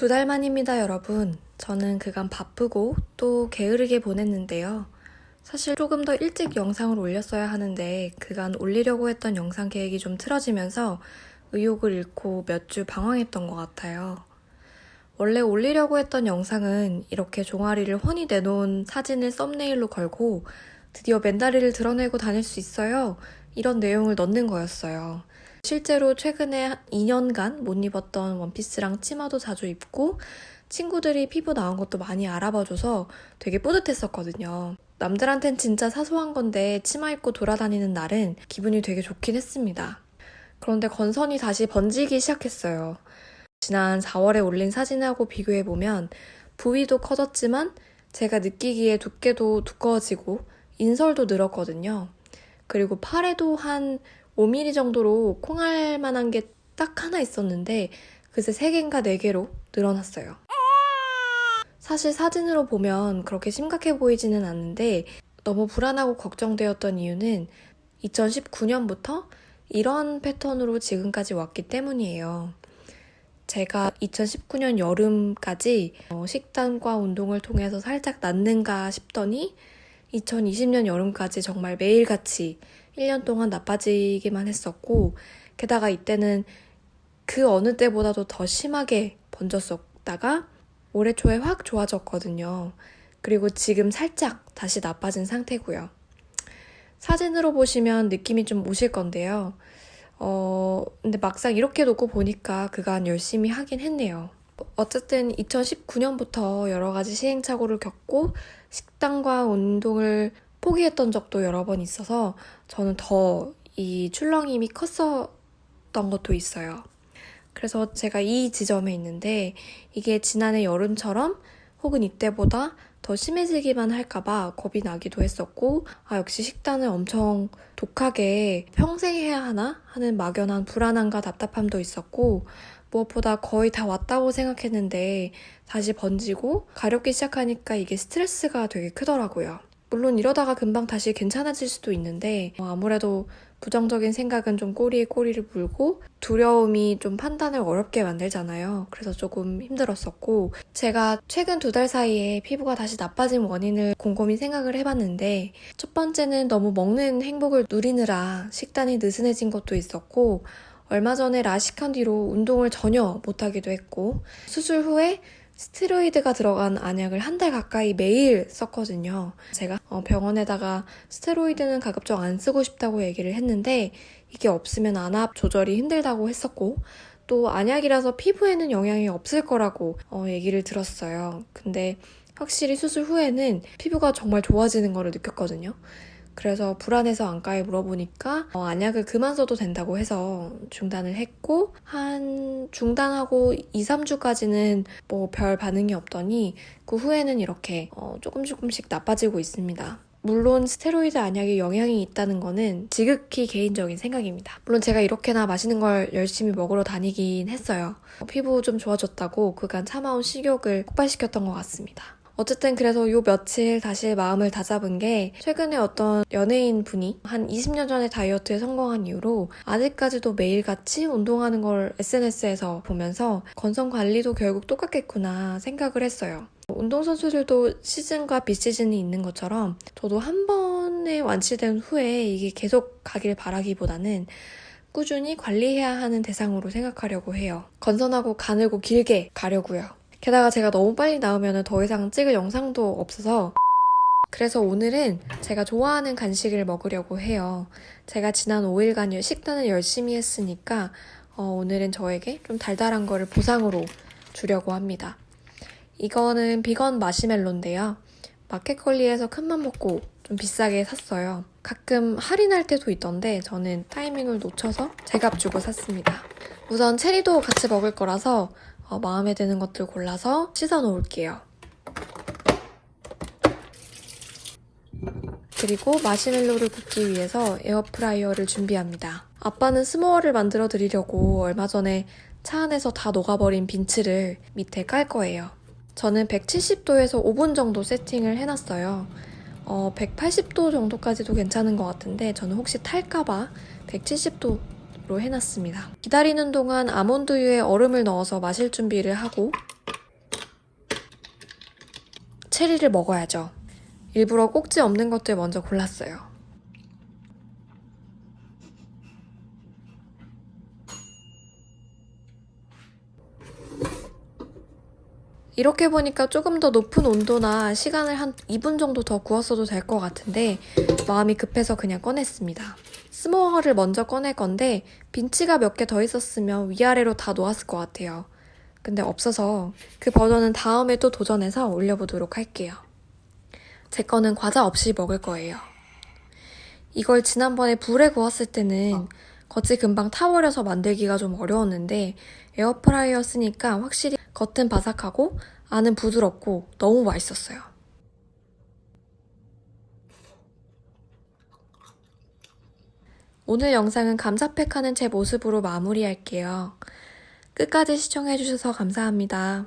두 달 만입니다, 여러분. 저는 그간 바쁘고 또 게으르게 보냈는데요. 사실 조금 더 일찍 영상을 올렸어야 하는데 그간 올리려고 했던 영상 계획이 좀 틀어지면서 의욕을 잃고 몇 주 방황했던 것 같아요. 원래 올리려고 했던 영상은 이렇게 종아리를 훤히 내놓은 사진을 썸네일로 걸고 드디어 맨다리를 드러내고 다닐 수 있어요. 이런 내용을 넣는 거였어요. 실제로 최근에 한 2년간 못 입었던 원피스랑 치마도 자주 입고 친구들이 피부 나온 것도 많이 알아봐줘서 되게 뿌듯했었거든요. 남들한텐 진짜 사소한 건데 치마 입고 돌아다니는 날은 기분이 되게 좋긴 했습니다. 그런데 건선이 다시 번지기 시작했어요. 지난 4월에 올린 사진하고 비교해보면 부위도 커졌지만 제가 느끼기에 두께도 두꺼워지고 인설도 늘었거든요. 그리고 팔에도 한 5mm 정도로 콩알 만한 게 딱 하나 있었는데 그새 3개인가 4개로 늘어났어요. 사실 사진으로 보면 그렇게 심각해 보이지는 않는데 너무 불안하고 걱정되었던 이유는 2019년부터 이런 패턴으로 지금까지 왔기 때문이에요. 제가 2019년 여름까지 어, 식단과 운동을 통해서 살짝 낫는가 싶더니 2020년 여름까지 정말 매일같이 1년 동안 나빠지기만 했었고, 게다가 이때는 그 어느 때보다도 더 심하게 번졌었다가 올해 초에 확 좋아졌거든요. 그리고 지금 살짝 다시 나빠진 상태고요. 사진으로 보시면 느낌이 좀 오실 건데요. 어, 근데 막상 이렇게 놓고 보니까 그간 열심히 하긴 했네요. 어쨌든 2019년부터 여러 가지 시행착오를 겪고 식단과 운동을 포기했던 적도 여러 번 있어서 저는 더 이 출렁임이 컸었던 것도 있어요. 그래서 제가 이 지점에 있는데 이게 지난해 여름처럼 혹은 이때보다 더 심해지기만 할까봐 겁이 나기도 했었고, 아, 역시 식단을 엄청 독하게 평생 해야 하나? 하는 막연한 불안함과 답답함도 있었고, 무엇보다 거의 다 왔다고 생각했는데, 다시 번지고, 가렵기 시작하니까 이게 스트레스가 되게 크더라고요. 물론 이러다가 금방 다시 괜찮아질 수도 있는데, 어, 아무래도 부정적인 생각은 좀 꼬리에 꼬리를 물고 두려움이 좀 판단을 어렵게 만들잖아요. 그래서 조금 힘들었었고 제가 최근 두 달 사이에 피부가 다시 나빠진 원인을 곰곰이 생각을 해봤는데 첫 번째는 너무 먹는 행복을 누리느라 식단이 느슨해진 것도 있었고 얼마 전에 라식한 뒤로 운동을 전혀 못하기도 했고 수술 후에 스테로이드가 들어간 안약을 한 달 가까이 매일 썼거든요. 제가 어, 병원에다가 스테로이드는 가급적 안 쓰고 싶다고 얘기를 했는데 이게 없으면 안압 조절이 힘들다고 했었고 또 안약이라서 피부에는 영향이 없을 거라고 어, 얘기를 들었어요. 근데 확실히 수술 후에는 피부가 정말 좋아지는 거를 느꼈거든요. 그래서 불안해서 안과에 물어보니까 어, 안약을 그만 써도 된다고 해서 중단을 했고 한 중단하고 2, 3주까지는 뭐 별 반응이 없더니 그 후에는 이렇게 어, 조금 조금씩 나빠지고 있습니다. 물론 스테로이드 안약에 영향이 있다는 거는 지극히 개인적인 생각입니다. 물론 제가 이렇게나 맛있는 걸 열심히 먹으러 다니긴 했어요. 어, 피부 좀 좋아졌다고 그간 참아온 식욕을 폭발시켰던 것 같습니다. 어쨌든 그래서 요 며칠 다시 마음을 다잡은 게 최근에 어떤 연예인 분이 한 20년 전에 다이어트에 성공한 이후로 아직까지도 매일같이 운동하는 걸 SNS에서 보면서 건강 관리도 결국 똑같겠구나 생각을 했어요. 운동선수들도 시즌과 비시즌이 있는 것처럼 저도 한 번에 완치된 후에 이게 계속 가길 바라기보다는 꾸준히 관리해야 하는 대상으로 생각하려고 해요. 건선하고 가늘고 길게 가려고요. 게다가 제가 너무 빨리 나오면 더 이상 찍을 영상도 없어서 그래서 오늘은 제가 좋아하는 간식을 먹으려고 해요. 제가 지난 5일간 식단을 열심히 했으니까 어, 오늘은 저에게 좀 달달한 거를 보상으로 주려고 합니다. 이거는 비건 마시멜로인데요. 마켓컬리에서 큰맘 먹고 좀 비싸게 샀어요. 가끔 할인할 때도 있던데 저는 타이밍을 놓쳐서 제값 주고 샀습니다. 우선 체리도 같이 먹을 거라서 어, 마음에 드는 것들 골라서 씻어 놓을게요. 그리고 마시멜로를 굽기 위해서 에어프라이어를 준비합니다. 아빠는 스모어를 만들어 드리려고 얼마 전에 차 안에서 다 녹아버린 빈츠를 밑에 깔 거예요. 저는 170도에서 5분 정도 세팅을 해놨어요. 어, 180도 정도까지도 괜찮은 것 같은데 저는 혹시 탈까봐 170도 로 해놨습니다. 기다리는 동안 아몬드유에 얼음을 넣어서 마실 준비를 하고 체리를 먹어야죠. 일부러 꼭지 없는 것들 먼저 골랐어요. 이렇게 보니까 조금 더 높은 온도나 시간을 한 2분 정도 더 구웠어도 될 것 같은데 마음이 급해서 그냥 꺼냈습니다. 스모어를 먼저 꺼낼 건데 빈치가 몇 개 더 있었으면 위아래로 다 놓았을 것 같아요. 근데 없어서 그 버전은 다음에 또 도전해서 올려보도록 할게요. 제 거는 과자 없이 먹을 거예요. 이걸 지난번에 불에 구웠을 때는 겉이 금방 타버려서 만들기가 좀 어려웠는데 에어프라이어 쓰니까 확실히 겉은 바삭하고 안은 부드럽고 너무 맛있었어요. 오늘 영상은 감자팩 하는 제 모습으로 마무리할게요. 끝까지 시청해주셔서 감사합니다.